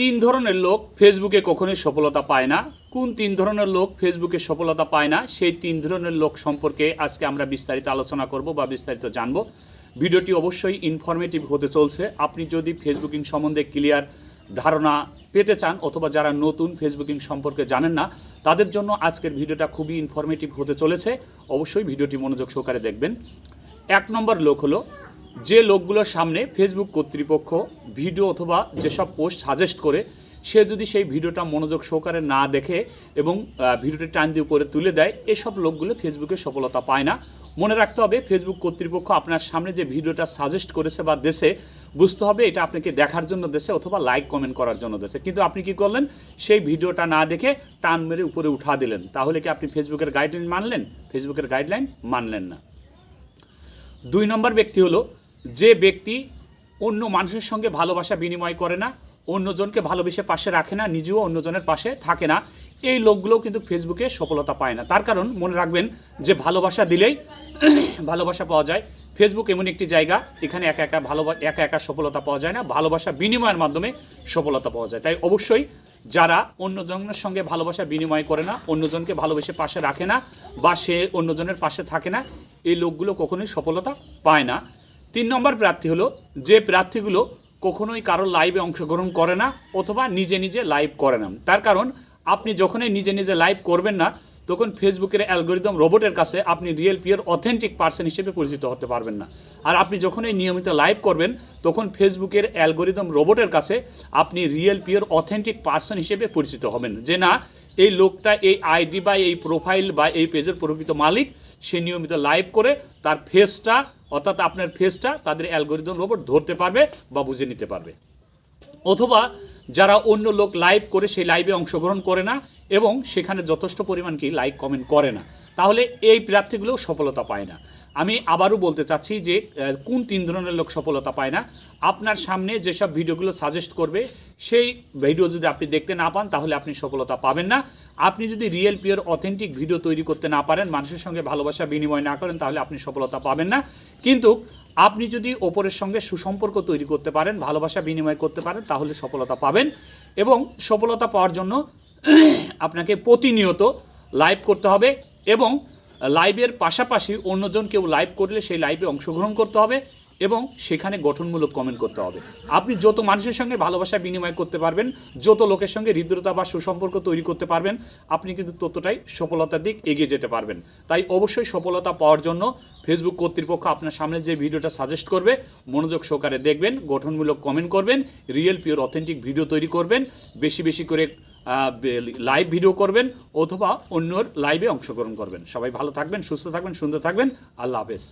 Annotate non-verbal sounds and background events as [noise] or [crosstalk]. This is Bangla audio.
তিন ধরনের লোক ফেসবুকে কখনোই সফলতা পায় না। কোন তিন ধরনের লোক ফেসবুকে সফলতা পায় না, সেই তিন ধরনের লোক সম্পর্কে আজকে আমরা বিস্তারিত আলোচনা করব বা বিস্তারিত জানব। ভিডিওটি অবশ্যই ইনফরমেটিভ হতে চলছে। আপনি যদি ফেসবুকিং সম্বন্ধে ক্লিয়ার ধারণা পেতে চান অথবা যারা নতুন ফেসবুকিং সম্পর্কে জানেন না, তাদের জন্য আজকের ভিডিওটা খুবই ইনফরমেটিভ হতে চলেছে। অবশ্যই ভিডিওটি মনোযোগ সহকারে দেখবেন। এক নম্বর লোক হলো যে লোকগুলোর সামনে ফেসবুক কর্তৃপক্ষ ভিডিও অথবা যেসব পোস্ট সাজেস্ট করে, সে যদি সেই ভিডিওটা মনোযোগ সহকারে না দেখে এবং ভিডিওটি টান দিয়ে উপরে তুলে দেয়, এসব লোকগুলো ফেসবুকে সফলতা পায় না। মনে রাখতে হবে ফেসবুক কর্তৃপক্ষ আপনার সামনে যে ভিডিওটা সাজেস্ট করেছে বা দেশে বুঝতে হবে এটা আপনাকে দেখার জন্য দেশে অথবা লাইক কমেন্ট করার জন্য দেশে কিন্তু আপনি কি করলেন? সেই ভিডিওটা না দেখে টান মেরে উপরে উঠা দিলেন। তাহলে কি আপনি ফেসবুকের গাইডলাইন মানলেন? ফেসবুকের গাইডলাইন মানলেন না। দুই নম্বর ব্যক্তি হলো যে ব্যক্তি অন্য মানুষের সঙ্গে ভালোবাসা বিনিময় করে না, অন্যজনকে ভালোবেসে পাশে রাখে না, নিজেও অন্যজনের পাশে থাকে না, এই লোকগুলোও কিন্তু ফেসবুকে সফলতা পায় না। তার কারণ মনে রাখবেন যে ভালোবাসা দিলেই [clears throat] ভালোবাসা পাওয়া যায়। ফেসবুক এমন একটি জায়গা, এখানে একা একা ভালো, একা একা সফলতা পাওয়া যায় না, ভালোবাসা বিনিময়ের মাধ্যমে সফলতা পাওয়া যায়। তাই অবশ্যই যারা অন্যজনের সঙ্গে ভালোবাসা বিনিময় করে না, অন্যজনকে ভালোবেসে পাশে রাখে না বা সে অন্যজনের পাশে থাকে না, এই লোকগুলো কখনোই সফলতা পায় না। তিন নম্বর প্রার্থী হলো, যে প্রার্থীগুলো কখনোই কারোর লাইভে অংশগ্রহণ করে না অথবা নিজে নিজে লাইভ করে না। তার কারণ, আপনি যখনই নিজে নিজে লাইভ করবেন না, তখন ফেসবুকের অ্যালগোরিদম রোবটের কাছে আপনি রিয়েল পিওর অথেন্টিক পার্সন হিসেবে পরিচিত হতে পারবেন না। আর আপনি যখনই নিয়মিত লাইভ করবেন, তখন ফেসবুকের অ্যালগোরিদম রোবটের কাছে আপনি রিয়েল পিওর অথেন্টিক পার্সন হিসেবে পরিচিত হবেন। যে না, এই লোকটা এই আইডি বা এই প্রোফাইল বা এই পেজের প্রকৃত মালিক, সে নিয়মিত লাইভ করে, তার ফেসটা অর্থাৎ আপনার ফেসটা তাদের অ্যালগোরিদম রোবট ধরতে পারবে বা বুঝে নিতে পারবে। অথবা যারা অন্য লোক লাইভ করে সেই লাইভে অংশগ্রহণ করে না এবং সেখানে যথেষ্ট পরিমাণ কি লাইক কমেন্ট করে না, তাহলে এই প্রার্থীগুলোও সফলতা পায় না। আমি আবারও বলতে চাচ্ছি যে কোন তিন ধরনের লোক সফলতা পায় না? আপনার সামনে যেসব ভিডিওগুলো সাজেস্ট করবে, সেই ভিডিও যদি আপনি দেখতে না পান, তাহলে আপনি সফলতা পাবেন না। আপনি যদি রিয়েল, পিওর, অথেন্টিক ভিডিও তৈরি করতে না পারেন, মানুষের সঙ্গে ভালোবাসা বিনিময় না করেন, তাহলে আপনি সফলতা পাবেন না। কিন্তু আপনি যদি ওপরের সঙ্গে সুসম্পর্ক তৈরি করতে পারেন, ভালোবাসা বিনিময় করতে পারেন, তাহলে সফলতা পাবেন। এবং সফলতা পাওয়ার জন্য আপনাকে প্রতিনিয়ত লাইভ করতে হবে এবং লাইভের পাশাপাশি অন্যজন কেউ লাইভ করলে সেই লাইভে অংশগ্রহণ করতে হবে। এবং সেখানে গঠনমূলক কমেন্ট করতে হবে। আপনি যত মানুষের সঙ্গে ভালোবাসা বিনিময় করতে পারবেন, যত লোকের সঙ্গে হৃদ্রতা বা সুসম্পর্ক তৈরি করতে পারবেন, আপনি কিন্তু ততটাই সফলতার দিক এগিয়ে যেতে পারবেন। তাই অবশ্যই সফলতা পাওয়ার জন্য ফেসবুক কর্তৃপক্ষ আপনার সামনে যে ভিডিওটা সাজেস্ট করবে, মনোযোগ সহকারে দেখবেন, গঠনমূলক কমেন্ট করবেন রিয়েল পিওর অথেন্টিক ভিডিও তৈরি করবেন, বেশি বেশি করে লাইভ ভিডিও করবেন, অথবা অন্যর লাইভে অংশগ্রহণ করবেন। সবাই ভালো থাকবেন, সুস্থ থাকবেন, সুন্দর থাকবেন। আল্লাহ হাফেজ।